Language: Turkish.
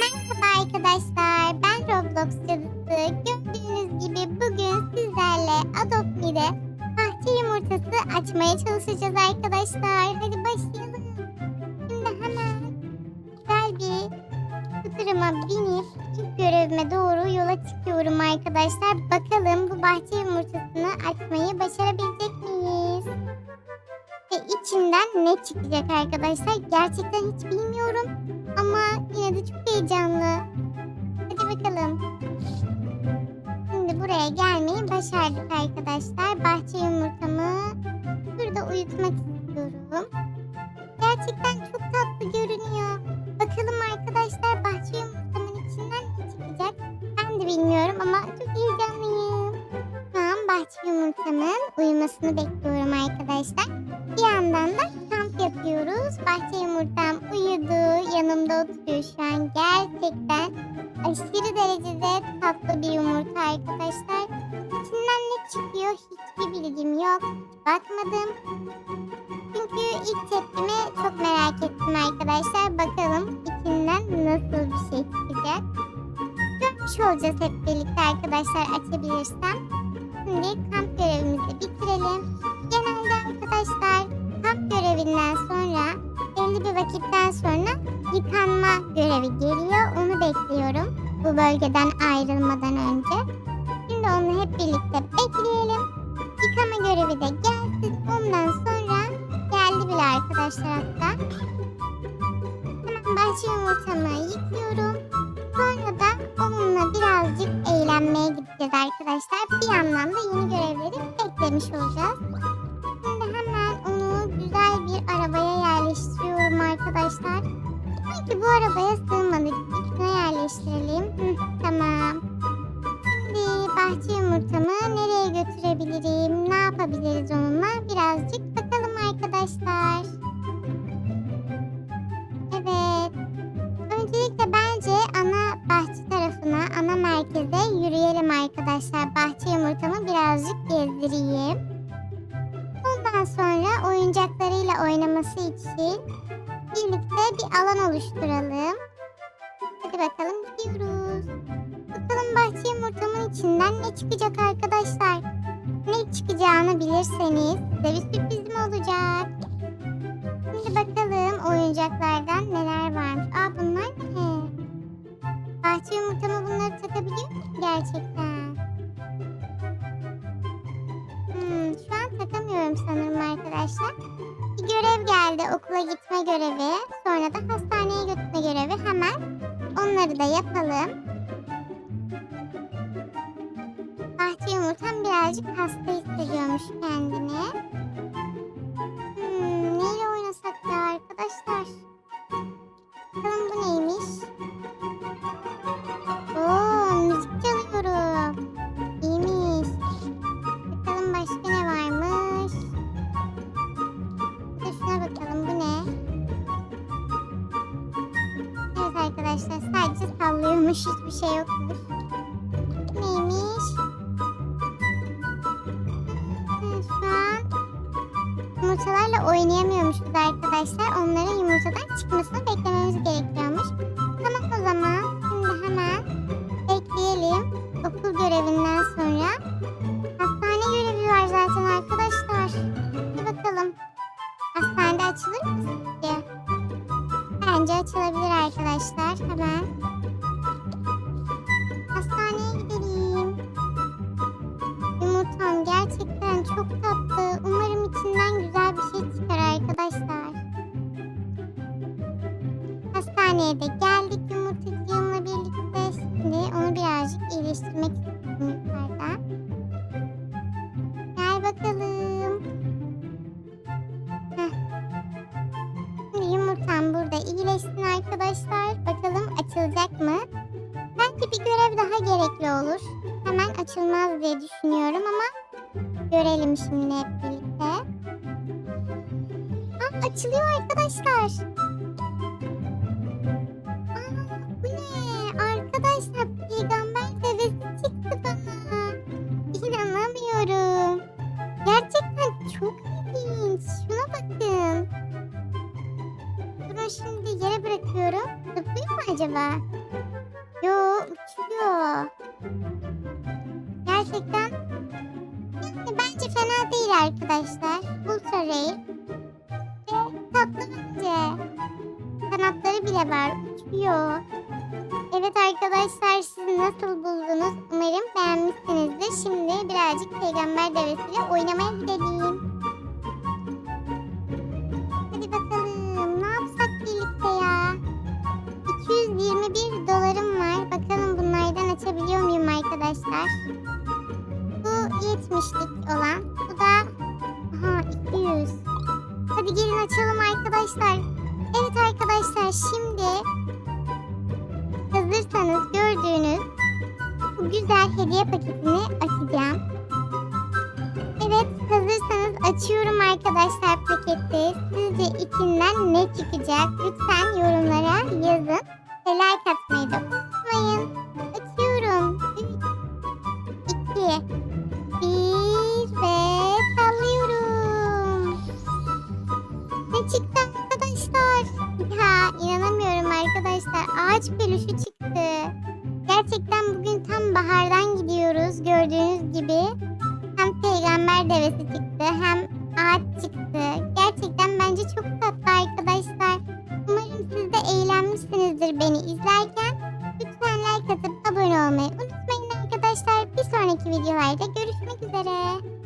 Merhaba arkadaşlar, ben Roblox cadısı. Gördüğünüz gibi bugün sizlerle Adopt bahçe yumurtası açmaya çalışacağız arkadaşlar. Hadi başlayalım. Şimdi hemen güzel bir skuterıma binip ilk görevime doğru yola çıkıyorum arkadaşlar. Bakalım bu bahçe yumurtasını açmayı başarabilecek miyiz? Ve içinden ne çıkacak arkadaşlar? Gerçekten hiç bilmiyorum. Ama yine de çok heyecanlı. Hadi bakalım. Şimdi buraya gelmeyi başardık arkadaşlar. Bahçe yumurtamı burada uyutmak istiyorum. Gerçekten çok tatlı görünüyor. Bakalım arkadaşlar bahçe yumurtamın içinden ne çıkacak? Ben de bilmiyorum ama çok heyecanlıyım. An bahçe yumurtamın uyumasını bekliyorum derecede tatlı bir yumurta arkadaşlar. İçinden ne çıkıyor hiçbir bilgim yok. Bakmadım. Çünkü ilk tepkimi çok merak ettim arkadaşlar. Bakalım içinden nasıl bir şey çıkacak. Görmüş olacağız hep birlikte arkadaşlar açabilirsem. Şimdi kamp görevimizi bitirelim. Genelde arkadaşlar kamp görevinden sonra belli bir vakitten sonra yıkanma görevi geliyor. Onu bekliyorum bu bölgeden ayrılmadan önce. Şimdi onu hep birlikte bekleyelim. Yıkama görevi de gelsin. Ondan sonra geldi bile arkadaşlar hatta. Hemen bahçe yumurtamı yıkıyorum. Sonra da onunla birazcık eğlenmeye gideceğiz arkadaşlar. Bir yandan da yeni görevleri beklemiş olacağız. Şimdi hemen onu güzel bir arabaya yerleştiriyorum arkadaşlar. Sanki bu arabaya sığmadık. Üstüne yerleştirelim. Hı, tamam. Şimdi bahçe yumurtamı nereye götürebilirim? Ne yapabiliriz onunla? Birazcık bakalım arkadaşlar. Evet. Öncelikle bence ana bahçe tarafına, ana merkeze yürüyelim arkadaşlar. Bahçe yumurtamı birazcık gezdireyim. Ondan sonra oyuncaklarıyla oynaması için birlikte bir alan oluşturalım. Hadi bakalım gidiyoruz. Bakalım bahçe yumurtamın içinden ne çıkacak arkadaşlar. Ne çıkacağını bilirseniz size bir sürprizim olacak. Takamıyorum sanırım arkadaşlar. Bir görev geldi okula gitme görevi. Sonra da hastaneye götürme görevi. Hemen onları da yapalım. Bahçe yumurtam birazcık hasta hissediyormuş kendini. Sallıyormuş hiçbir şey yokmuş. Neymiş? Hı, Şu an yumurtalarla oynayamıyormuşuz arkadaşlar. Onların yumurtadan çıkmasını beklememiz gerekiyormuş. Tamam o zaman şimdi hemen bekleyelim. Okul görevinden sonra. Hastane görevi var zaten arkadaşlar. Bir bakalım. Hastanede açılır mı sizce? Bence açılabilir arkadaşlar. Hemen. Çok tatlı. Umarım içinden güzel bir şey çıkar arkadaşlar. Hastaneye de geldik yumurtacığımla birlikte. Şimdi onu birazcık iyileştirmek istiyorum yukarıdan. Gel bakalım. Heh. Şimdi yumurtam burada iyileşsin arkadaşlar. Bakalım açılacak mı? Bence bir görev daha gerekli olur. Hemen açılmaz diye düşünüyorum ama görelim şimdi hep birlikte. Aa, açılıyor arkadaşlar. Bu ne? Arkadaşlar peygamber devesi çıktı bana. İnanamıyorum. Gerçekten çok ilginç. Şuna bakın. Bunu şimdi yere bırakıyorum. Zıplıyor acaba? Yo uçuyor. Gerçekten bence fena değil arkadaşlar. Ultra rare. Ve tatlı bence. Kanatları bile var. Uçuyor. Evet arkadaşlar siz nasıl buldunuz? Umarım beğenmişsinizdir. Şimdi birazcık peygamber devesiyle oynamaya gidelim. Hadi bakalım. Ne yapsak birlikte ya? 221 dolarım var. Bakalım bunlardan açabiliyor muyum arkadaşlar? 70'lik olan. Bu da aha 200. Hadi gelin açalım arkadaşlar. Evet arkadaşlar şimdi hazırsanız gördüğünüz bu güzel hediye paketini açacağım. Evet hazırsanız açıyorum arkadaşlar paketi. Sizce içinden ne çıkacak? Lütfen peluşu çıktı. Gerçekten bugün tam bahardan gidiyoruz gördüğünüz gibi. Hem peygamber devesi çıktı hem ağaç çıktı. Gerçekten bence çok tatlı arkadaşlar. Umarım siz de eğlenmişsinizdir beni izlerken. Lütfen like atıp abone olmayı unutmayın arkadaşlar. Bir sonraki videolarda görüşmek üzere.